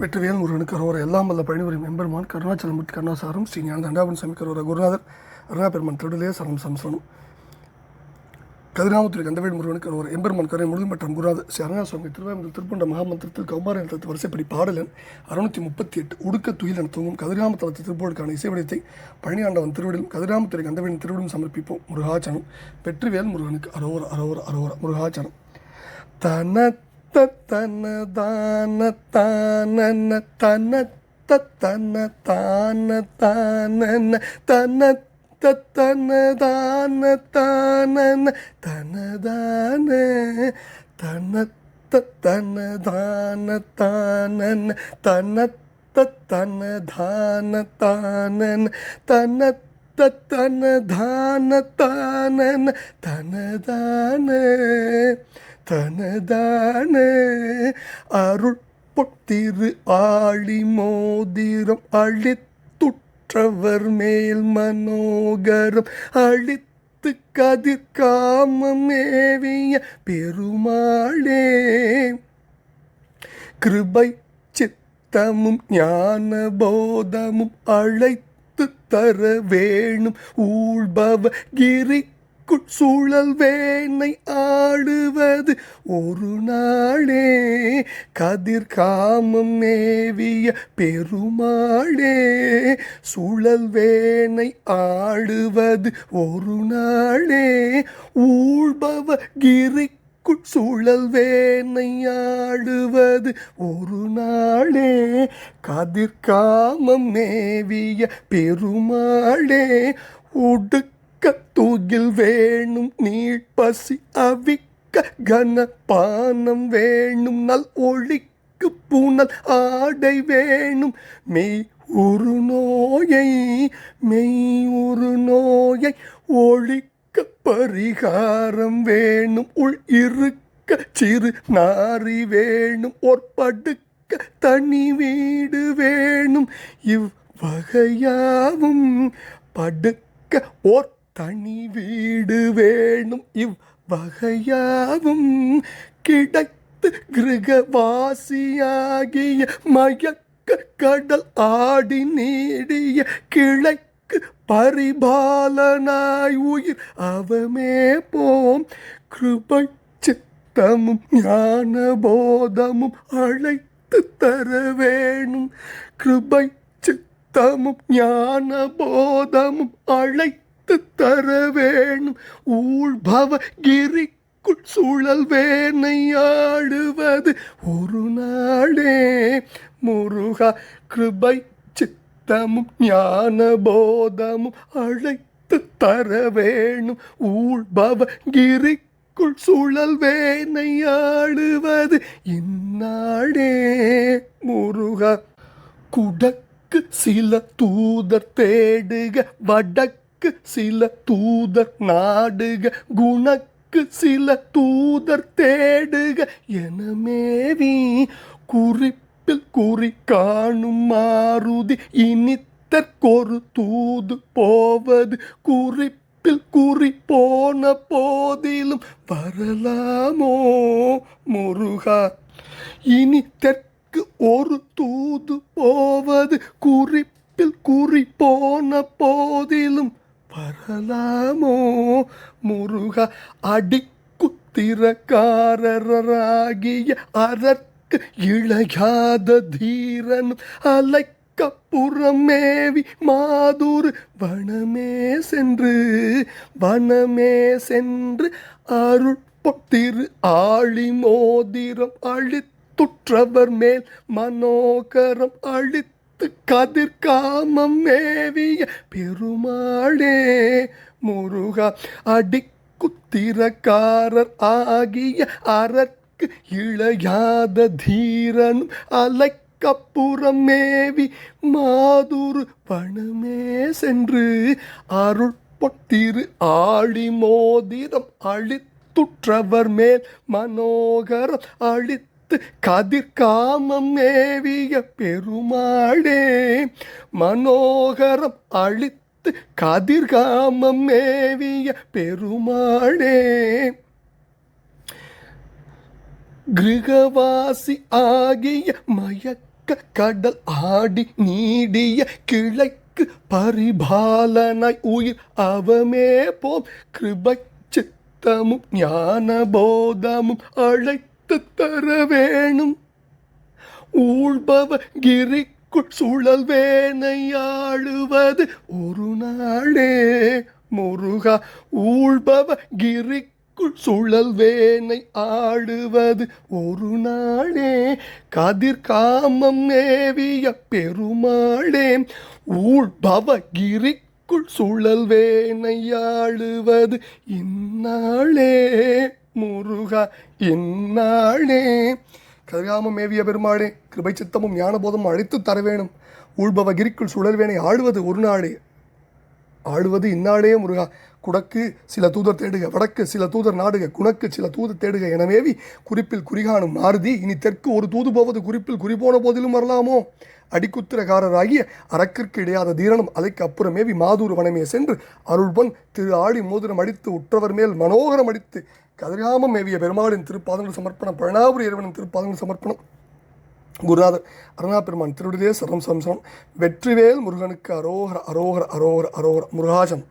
வெற்றிவேல் முருகனுக்கு அரோர எல்லாம் வல்ல பழனிபுரி எம்பெருமான் கருணாச்சலமுத்து கருணாசாரம் ஸ்ரீ ஞான தண்டாபன் சாமி கரோர குருநாதர் அருணாபெருமான் திருடலே சரணம் சம்சனம் கதிராமத்துறை கந்தவேல் முருகனுக்கு அரோர எம்பெருமான் கரை முழுதும் மற்றும் குருநாதர் ஸ்ரீ அருணா சுவாமி திருவாயமுதல் திருப்பண்ட மகாமந்திரத்தில் கௌமார தத்து வரிசைப்படி பாடலன் அறுநூத்தி முப்பத்தி எட்டு உடுக்க துயிலன் தூங்கும் கதிராம தளத்து திருப்போருக்கான இசைவடித்தை பழனி ஆண்டவன் கதிராமத்துறை கந்தவேலின் திருவிடும் சமர்ப்பிப்போம். முருகாச்சனம் வெற்றிவேல் முருகனுக்கு அரோர அரோர அரோர முருகாச்சனம் தன தன தான தானன தன தன தான தானன தன தன தான தானன தனதான தன தன தான தானன தன தன தான தானன தன தன தான தானன தனதான தனதான அருள் பொத்திரு ஆழி மோதிரம் அழித்துற்றவர் மேல் மனோகரம் அழித்து கதிர் காமமேவிய பெருமாளே. கிருபை சித்தமும் ஞான போதமும் அழைத்து தர வேணும். ஊழ்பவ கிரி கிரிக்குள் சூழல் வேனை ஆடுவது. ஒரு நாளே கதிர் காமம் மேவிய பெருமாளே சுழல் வேனை ஆடுவது. ஒரு நாளே ஊழ்பவ கிரி குள் சுழல் வேணையாடுவது ஒரு நாளே கதிர்காமம் மேவிய பெருமாளே உடுக்க தூகில் வேணும் நீழ்பசி அவிக்க கன பானம் வேணும் நல் ஒழிக்கு பூனல் ஆடை வேணும். மெய் ஒரு நோயை மெய் ஒரு நோயை ஒழிக்க பரிகாரம் வேணும். உள் இருக்க சிறு நாரி வேணும் ஒற்படுக்க தனி வீடு வேணும். இவ்வகையாவும் படுக்க ஓர் தனி வீடு வேணும். இவ் வகையாவும் கிடைத்து கிரகவாசியாகிய மயக்க கடல் ஆடி நீடிய கிழக்கு பரிபாலனாய் உயிர் அவமே போம். கிருபை சித்தமும் ஞான போதமும் அழைத்து தர வேணும் கிருபை சித்தமும் ஞான போதமும் அழைத்து தர வேணும். ஊழ்பவ கிரிக்குள் சூழல் வேணையாடுவது ஒரு நாளே. முருகா கிருபை சித்தமும் ஞான போதமும் அழைத்து தர வேணும். ஊழ்பவ கிரிக்குள் சூழல் வேணையாடுவது இந்நாடே முருகா குடக்கு சில தூதர் தேடுக வடக்கு குணக்கு சில தூதர் நாடுக குணக்கு சில தூதர் தேடுக. எனமேவி குறிப்பில் குறி காணும் மாருதி இனித்தற்கொரு தூது போவது. குறிப்பில் குறி போன போதிலும் வரலாமோ முருகா. இனி தெற்கு ஒரு தூது போவது. குறிப்பில் குறி போன போதிலும் வரலாமோ? முருக அடிக்குத்திரக்காரராகிய அரற்கு இளையாத தீரன் அலைக்கப்புறமேவி மாதூர் வனமே சென்று வனமே சென்று அருள் பொத்திரு ஆழி மோதிரம் அழித்துற்றவர் மேல் மனோகரம் அழித்து கதிர் காமம் மேவிய பெருமாளே. முருகா அடிக்குத்திரக்காரர் ஆகிய அரற்கு இளையாத தீரனும் அலைக்கப்புறம் மேவி மாதுரு பணமே சென்று அருள் பொத்திரு ஆழி மோதிரம் அழித்துற்றவர் மேல் மனோகரம் அழித்து கதிர் காமம் மேவிய பெருமாளே மனோகரம் அழித்து கதிர்காமம் மேவிய பெருமாடே கிருகவாசி ஆகிய மயக்க கடல் ஆடி நீடிய கிளைக்கு பரிபாலனாய் உயிர் அவமே போம். கிருபை சித்தமும் ஞான போதமும் அழைத்து தர வேணும் ஊழ்பவ கிரிக்குள் சுழல் வேணையாளுவது ஒரு நாளே. முருகா ஊழ்பவ கிரிக்குள் சுழல் வேனை ஆடுவது ஒரு நாளே. கதிர் காமம் நேவிய பெருமாளே ஊழ்பவ கிரிக்குள் சுழல் வேணையாளுவது இந்நாளே. முருகா இந்நாளே. கதிராமம் மேவிய பெருமாளே கிருபை சித்தமும் ஞானபோதமும் அழைத்து தர வேணும் ஊழ்பவகிரிக்குள் சுழல்வேனை ஆடுவது ஒரு நாளே. ஆடுவது இந்நாளே முருகா. குடக்கு சில தூதர் தேடுக வடக்கு சில தூதர் நாடுக குணக்கு சில தூதர் தேடுக எனவேவி குறிப்பில் குறிகாணும் மாருதி இனி தெற்கு ஒரு தூது போவது குறிப்பில் குறிபோன போதிலும் வரலாமோ? அடிக்குத்திரகாரராகிய அரக்கிற்கு இடையாத தீரனும் அலைக்கு அப்புறமேவி மாதூர் வனமே சென்று அருள்பொன் திரு ஆடி மோதிரம் அடித்து உற்றவர் மேல் மனோகரம் அடித்து கதிராமம் மேவிய பெருமாளின் திருப்பாதங்கள் சமர்ப்பணம் பழனாபுரி இறைவனின் திருப்பாதங்கள் சமர்ப்பணம். குருநாதர் அருணா பெருமான் திருவிடிலே சரம் சம்சம் வெற்றிவேல் முருகனுக்கு அரோகர அரோகர அரோகர அரோகர முருகாஜம்